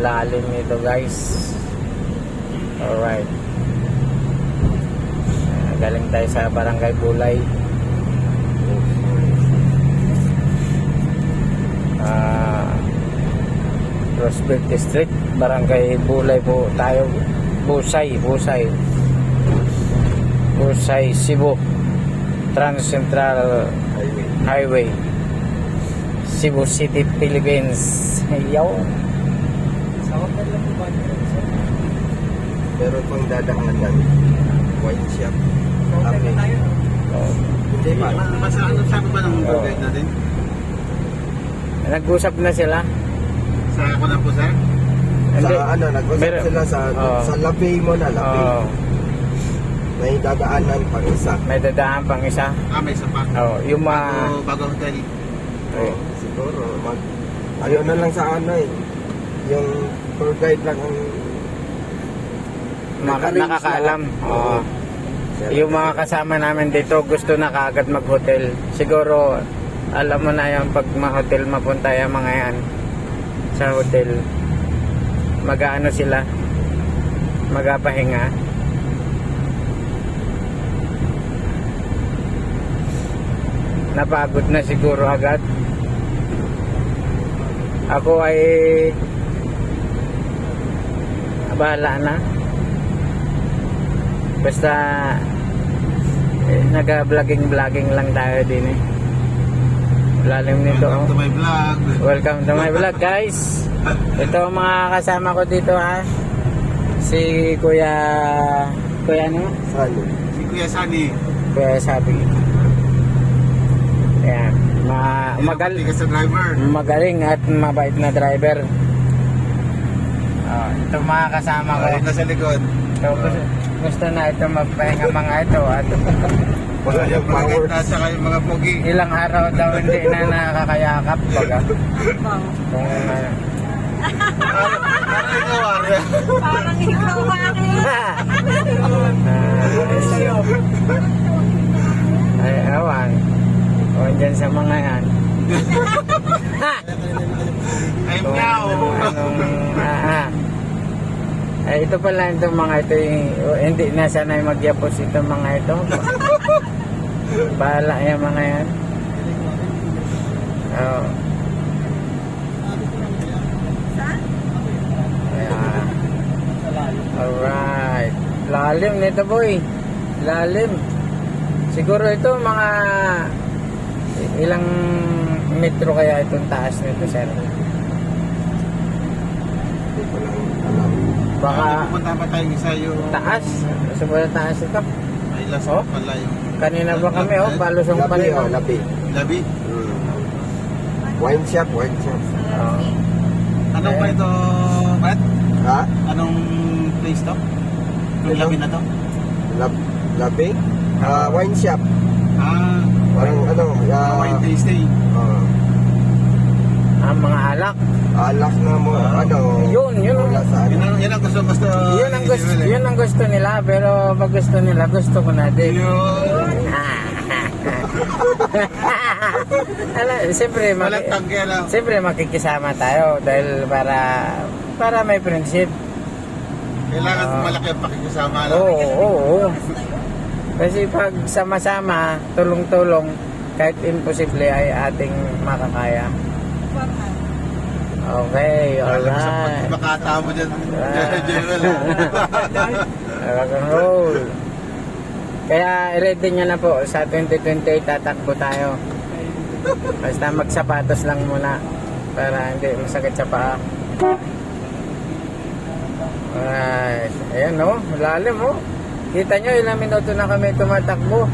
lalim nito guys. Alright. Ah, galing tayo sa Barangay Bulay. Ah, Prospect District, Barangay Bulay po tayo. Busay, Busay. Busay, Cebu. Trans Central Highway. Cebu City, Philippines. Ayaw. Lang po ba? Pero pang dadaanan. Sa hotel lang tayo. Oh. Hindi pa. Basta ano sabi ba ng guide natin? Nag-usap na sila. Sa ako na po sir? Sa ano, nag-usap Meron- sila sa Oo. sa Lapay mo na, Lapay. Oh, May dadaanan pang isa. may dadaan pang isa. Ah, may isa pa. Oh, yung mga Bago, bago hotel. Oo, siguro. Mag, ayaw na lang sa ano eh. Yung tour guide lang ang nag-arrange nakakaalam. na. Oo. Yung mga kasama namin dito gusto na kaagad mag-hotel. Siguro alam mo na yung pag ma-hotel mapunta yung mga yan sa hotel. Mag-ano sila? Magapahinga. Napagod na siguro agad. Ako ay bahala na. Basta eh, naga-vlogging-vlogging lang tayo din eh. Lalim nito. Welcome to oh. my vlog. Welcome to my vlog guys. Ito ang mga kasama ko dito ha. Si Kuya Kuya ano? Saan? Si Kuya Sunny. Kuya sabi. Ayan. Ma magal Magal. sa driver. magaling at mabait na driver. Oh, ito mga kasama ko. Ayun na sa likod. So, gusto, gusto na ito magpahinga mga ito at Wala yung Mga na saka yung mga pogi. ilang araw daw hindi na nakakayakap baga. Kung ano. Ano ikaw, Arya? Parang ikaw akin. Ah, ay, awan. O, dyan sa mga yan. I'm Kung now. anong, ah, Ay, ito pala itong mga ito, yung- o, hindi na sanay magyapos itong mga ito. Bahala yung mga yan. Oh. Ayan. Alright. Lalim nito boy. Lalim. Siguro ito mga ilang metro kaya itong taas nito sir. Hindi ko lang. Baka Pupunta pa tayo isa yung... taas. Sobrang taas ito. Ay, last Oh? pala yung... Kanina ba kami oh, palusong pa Labi, rin. oh, labi. Labi. Hmm. Wine shop, wine shop. Oh. Anong ba ito, Matt? Ha? Anong place to? Yung labi na to? Lab, labi? Ah, wine shop. Ah, Parang ano, ah, wine tasting. ah, mga alak. alak na mo, Ah. ano. Yun, yun. Wala sa ano. Yun ang, yun ang gusto gusto. yun ang gusto, yun ang gusto nila pero pag gusto nila gusto ko na din. Yun. Ala, siyempre, Walang maki- tangke lang. siyempre makikisama tayo dahil para para may friendship. Kailangan Ah. malaki ang pakikisama lang. Oo, oo, oo. Kasi pag sama-sama, tulong-tulong, kahit imposible ay ating makakaya. Okay, alright. Makata mo dyan. Ah. Jewel. Rock and roll. Kaya ready nyo na po sa 2028 tatakbo tayo. Basta magsapatos lang muna para hindi masakit sa paa. Alright. Ayan o, lalim o. Kita nyo ilang minuto na kami tumatakbo.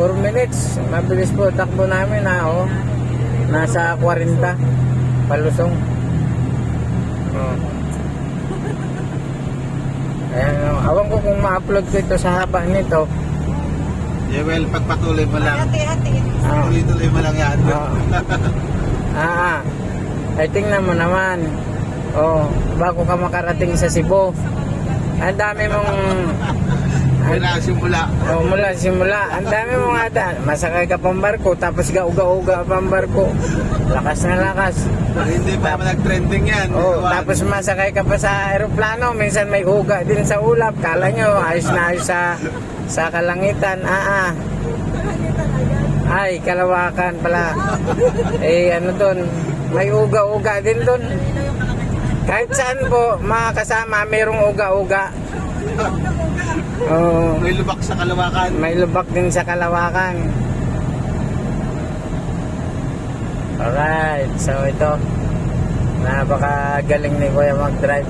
4 minutes. Mabilis po takbo namin ha o. Nasa 40. Palusong. Oh. Ayan, oh. awan ko kung ma-upload ko ito sa haba nito. Jewel, pagpatuloy mo lang. Hati-hati. Ah, Tuloy-tuloy mo lang yan. ah, ah, ah. Ay, tingnan mo naman. Oh, bago ka makarating sa Cebu. Ang dami mong Mula simula. Oh, mula simula, ang dami mga daan. Masakay ka pang barko, tapos gauga-uga pang barko. Lakas na lakas. Hindi pa nag-trending yan. Oh, tapos masakay ka pa sa aeroplano, minsan may uga din sa ulap. Kala nyo, ayos na ayos sa, sa kalangitan. Ah, ah. Ay, kalawakan pala. Eh, ano doon, may uga-uga din doon. Kahit saan po, mga kasama, mayroong uga-uga. Oh, May lubak sa kalawakan. may lubak din sa kalawakan. Alright, so ito. Napakagaling ni Kuya mag-drive.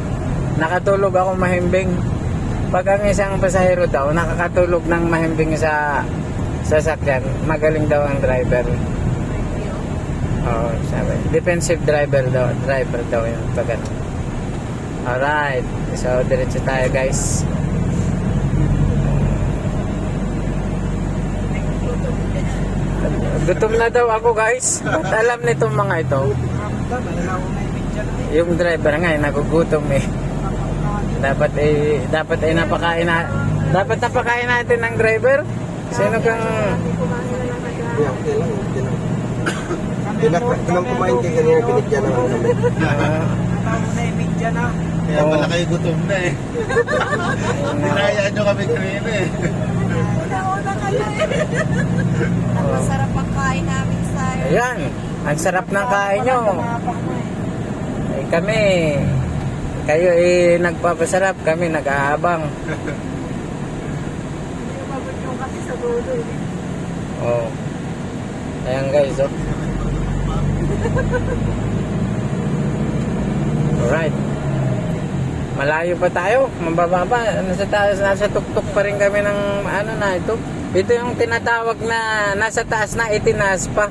Nakatulog ako mahimbing. Pag ang isang pasahero daw, nakakatulog ng mahimbing sa sasakyan, magaling daw ang driver. Oo, sabi. Defensive driver daw, driver daw yun. Pag ano. Alright, so diretso tayo guys. Gutom na daw ako guys. Ba't alam nitong mga ito? Yung driver nga eh, nagugutom eh. Dapat eh, dapat eh napakain na, dapat napakain natin ng driver. Sino kang, Yeah, okay lang. Okay lang. Tinak nang kumain kayo kanina, binigyan naman kami. ah, Tama na yung media na. Kaya pala kayo gutom na eh. Hinayaan nyo kami kanina eh. Nauna ka na eh. Ang masarap ang kain namin sa ayan, ang sarap ng kain nyo. Eh, kami, kayo eh nagpapasarap, kami nag-aabang. Yung kasi sa dulo eh. Oh. Ayan guys, oh. Alright. Malayo pa tayo, mabababa. Nasa taas, nasa tuktok pa rin kami ng ano na ito. Ito yung tinatawag na nasa taas na itinaas pa.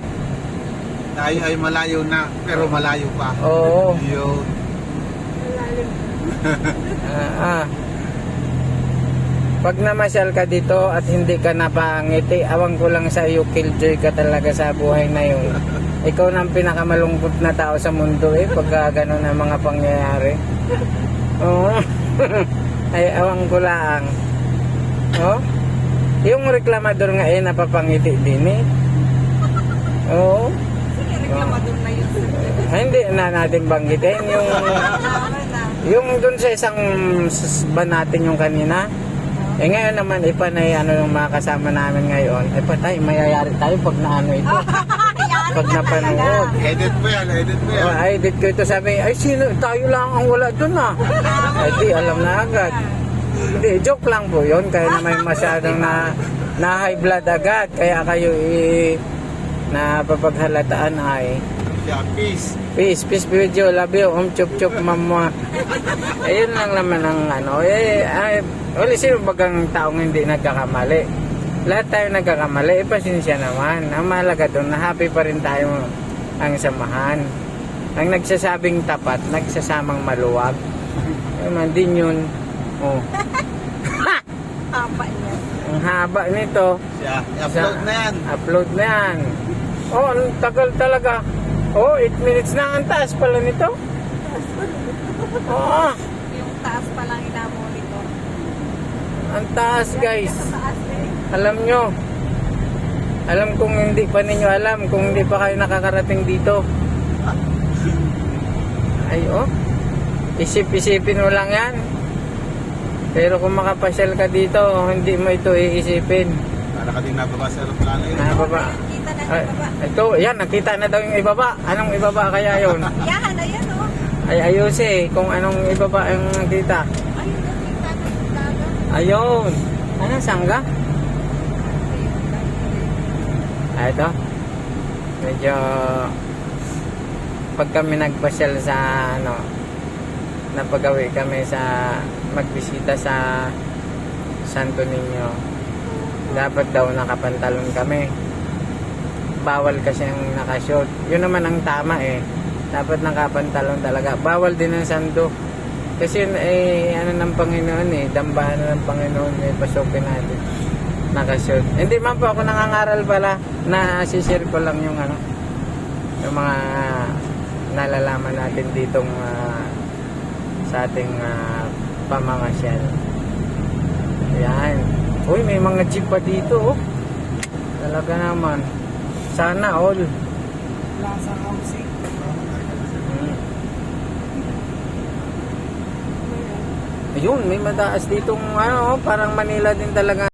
Tayo ay malayo na, pero malayo pa. Oo. Yun. Ah, ah. Pag namasyal ka dito at hindi ka napangiti, awang ko lang sa iyo, killjoy ka talaga sa buhay na yun. Ikaw na ang pinakamalungkot na tao sa mundo eh, pagka gano'n ang mga pangyayari. Oo. Ay, awang ko lang. Oh? Yung reklamador nga eh, napapangiti din eh. Oo. Sige, reklamador na yun. Ay, hindi na natin banggitin yung yung dun sa isang ba natin yung kanina. Eh ngayon naman ipanay ano yung mga kasama namin ngayon. Eh patay, mayayari tayo pag naano ito. pag napanood. Edit mo yan, edit mo yan. Oh, ay, edit ko ito sabi, ay sino, tayo lang ang wala dun ah. Ay di, alam na agad. Hindi, joke lang po yun. Kaya naman masyadong na, na high blood agad. Kaya kayo i na papaghalataan ay peace. Peace, peace video, love you, um chup chup mama. Ayun lang naman ang ano, eh, ay, wala sino bagang taong hindi nagkakamali. Lahat tayo nagkakamali, eh, pasensya naman. Ang mahalaga doon, na happy pa rin tayo ang samahan. Ang nagsasabing tapat, nagsasamang maluwag. Ay man din yun. Oh, Tama niya. ang haba nito. Yeah, upload na yan. Upload na yan. Oh, ang tagal talaga. Oh, 8 minutes na ang taas pala nito. Oo, Yung taas pa lang inamo nito. ang taas guys. Alam nyo. Alam kung hindi pa ninyo alam, kung hindi pa kayo nakakarating dito. Ay, oh. Isip-isipin mo lang yan. Pero kung makapasyal ka dito, hindi mo ito iisipin. Para ka din nababa sa aeroplano yun. Nababa. Kita na Ay, baba. ito, yan, nakita na daw yung ibaba. Anong ibaba kaya yon? Yan, ayan oh. Ay, ayos eh, kung anong ibaba ang nakita. Ayun, nakita na dagat. Ayun. Anong sangga? Ah, ito. Medyo pag kami nagpasyal sa ano napagawi kami sa magbisita sa Santo Niño dapat daw nakapantalon kami. Bawal kasi ang nakashort yun naman ang tama eh. Dapat nakapantalon talaga. Bawal din ang santo. Kasi yun eh ano ng Panginoon eh dambahan ng Panginoon eh pasukin natin. Nakashort hindi man po ako nangangaral pala. Na share ko lang yung ano yung mga nalalaman natin ditong ah, sa ating uh, pamamasyal. Yan. Uy, may mga jeep pa dito, oh. Talaga naman. Sana all. Plaza Housing. Mm. Ayun, may mataas ditong ano, parang Manila din talaga